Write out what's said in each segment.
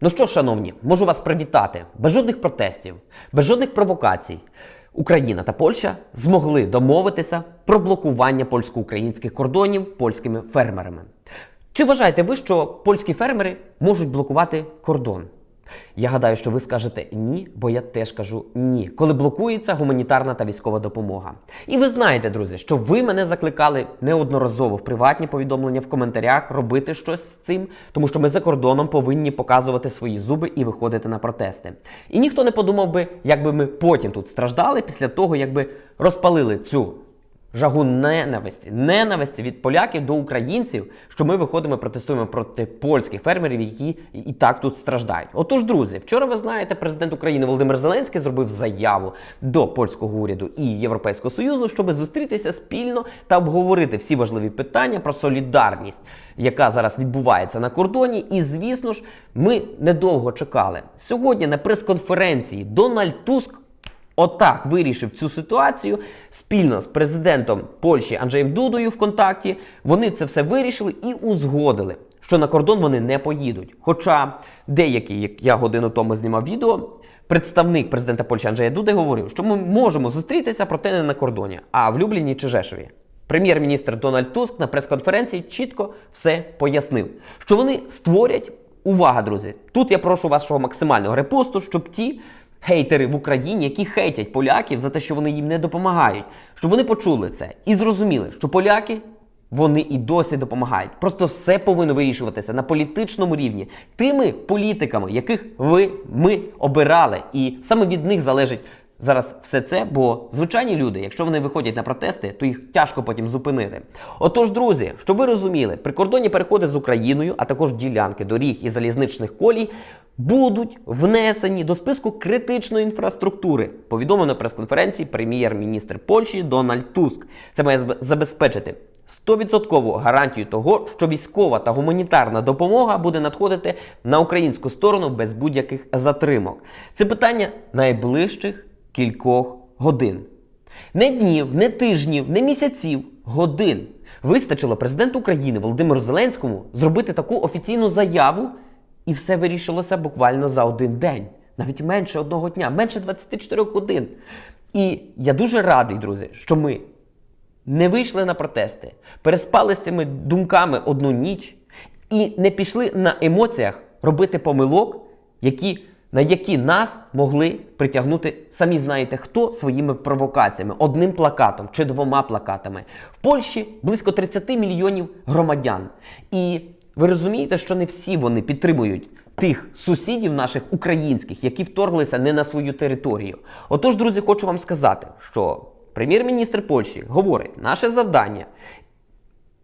Ну що, шановні, можу вас привітати. Без жодних протестів, без жодних провокацій. Україна та Польща змогли домовитися про блокування польсько-українських кордонів польськими фермерами. Чи вважаєте ви, що польські фермери можуть блокувати кордон? Я гадаю, що ви скажете ні, бо я теж кажу ні, коли блокується гуманітарна та військова допомога. І ви знаєте, друзі, що ви мене закликали неодноразово в приватні повідомлення в коментарях робити щось з цим, тому що ми за кордоном повинні показувати свої зуби і виходити на протести. І ніхто не подумав би, як би ми потім тут страждали після того, якби розпалили цю жагу ненависті, ненависті від поляків до українців, що ми виходимо протестуємо проти польських фермерів, які і так тут страждають. Отож, друзі, вчора ви знаєте, президент України Володимир Зеленський зробив заяву до польського уряду і Європейського союзу, щоб зустрітися спільно та обговорити всі важливі питання про солідарність, яка зараз відбувається на кордоні. І звісно ж, ми недовго чекали. Сьогодні на прес-конференції Дональд Туск. Отак вирішив цю ситуацію спільно з президентом Польщі Анджеєм Дудою в контакті. Вони це все вирішили і узгодили, що на кордон вони не поїдуть. Хоча деякі, як я годину тому знімав відео, представник президента Польщі Анджея Дуди говорив, що ми можемо зустрітися, проте не на кордоні, а в Любліні чи Жешові. Прем'єр-міністр Дональд Туск на прес-конференції чітко все пояснив, що вони створять. Увага, друзі! Тут я прошу вашого максимального репосту, щоб ті хейтери в Україні, які хейтять поляків за те, що вони їм не допомагають, щоб вони почули це і зрозуміли, що поляки. Вони і досі допомагають. Просто все повинно вирішуватися на політичному рівні тими політиками, яких ви ми обирали, і саме від них залежить зараз все це. Бо звичайні люди, якщо вони виходять на протести, то їх тяжко потім зупинити. Отож, друзі, щоб ви розуміли, прикордонні переходи з Україною, а також ділянки доріг і залізничних колій будуть внесені до списку критичної інфраструктури. Повідомив на прес-конференції прем'єр-міністр Польщі Дональд Туск. Це має забезпечити 100% гарантію того, що військова та гуманітарна допомога буде надходити на українську сторону без будь-яких затримок. Це питання найближчих кількох годин. Не днів, не тижнів, не місяців, годин. Вистачило президенту України Володимиру Зеленському зробити таку офіційну заяву, і все вирішилося буквально за один день. Навіть менше одного дня, менше 24 годин. І я дуже радий, друзі, що ми не вийшли на протести, переспали з цими думками одну ніч і не пішли на емоціях робити помилок, які, на які нас могли притягнути, самі знаєте хто, своїми провокаціями, одним плакатом чи двома плакатами. В Польщі близько 30 мільйонів громадян. І ви розумієте, що не всі вони підтримують тих сусідів наших українських, які вторглися не на свою територію. Отож, друзі, хочу вам сказати, що прем'єр-міністр Польщі говорить, наше завдання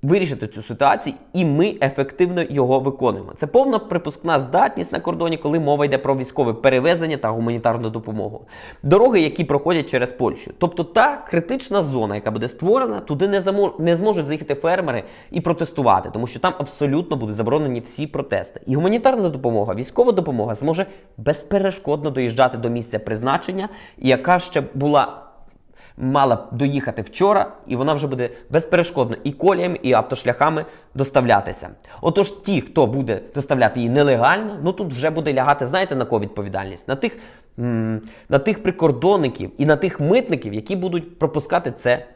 вирішити цю ситуацію, і ми ефективно його виконуємо. Це повна припускна здатність на кордоні, коли мова йде про військове перевезення та гуманітарну допомогу. Дороги, які проходять через Польщу. Тобто та критична зона, яка буде створена, туди не, замо... не зможуть заїхати фермери і протестувати, тому що там абсолютно будуть заборонені всі протести. І гуманітарна допомога, військова допомога зможе безперешкодно доїжджати до місця призначення, яка ще була мала доїхати вчора, і вона вже буде безперешкодно і коліями, і автошляхами доставлятися. Отож, ті, хто буде доставляти її нелегально, ну тут вже буде лягати, знаєте, на кого відповідальність? На тих, на тих прикордонників і на тих митників, які будуть пропускати це.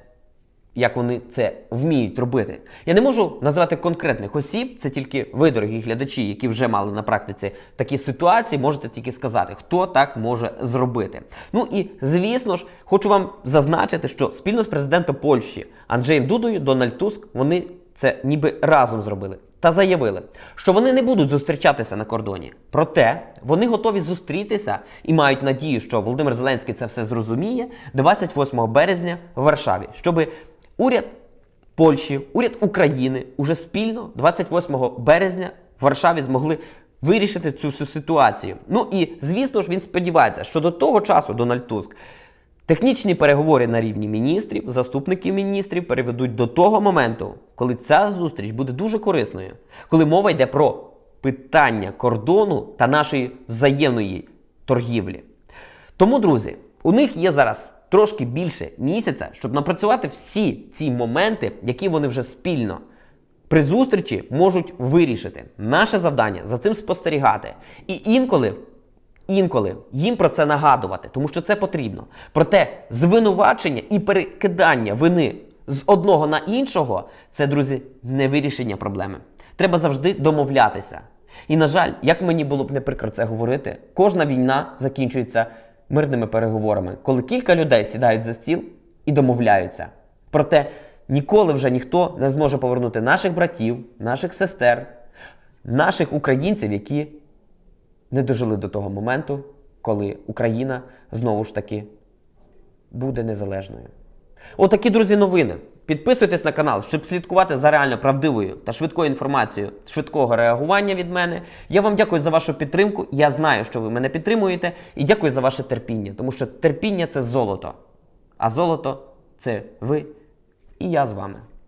Як вони це вміють робити. Я не можу назвати конкретних осіб, це тільки ви, дорогі глядачі, які вже мали на практиці такі ситуації, можете тільки сказати, хто так може зробити. Ну і звісно ж, хочу вам зазначити, що спільно з президентом Польщі Анджеєм Дудою Дональд Туск вони це ніби разом зробили та заявили, що вони не будуть зустрічатися на кордоні. Проте вони готові зустрітися і мають надію, що Володимир Зеленський це все зрозуміє 28 березня в Варшаві, щоби уряд Польщі, уряд України уже спільно 28 березня в Варшаві змогли вирішити цю всю ситуацію. Ну і звісно ж він сподівається, що до того часу Дональд Туск технічні переговори на рівні міністрів, заступників міністрів переведуть до того моменту, коли ця зустріч буде дуже корисною, коли мова йде про питання кордону та нашої взаємної торгівлі. Тому, друзі, у них є зараз трошки більше місяця, щоб напрацювати всі ці моменти, які вони вже спільно при зустрічі можуть вирішити. Наше завдання за цим спостерігати. І інколи, інколи їм про це нагадувати, тому що це потрібно. Проте звинувачення і перекидання вини з одного на іншого це, друзі, не вирішення проблеми. Треба завжди домовлятися. І, на жаль, як мені було б не прикро це говорити, кожна війна закінчується мирними переговорами, коли кілька людей сідають за стіл і домовляються. Проте ніколи вже ніхто не зможе повернути наших братів, наших сестер, наших українців, які не дожили до того моменту, коли Україна знову ж таки буде незалежною. Отакі, друзі, новини. Підписуйтесь на канал, щоб слідкувати за реально правдивою та швидкою інформацією, швидкого реагування від мене. Я вам дякую за вашу підтримку. Я знаю, що ви мене підтримуєте, і дякую за ваше терпіння, тому що терпіння це золото. А золото це ви і я з вами.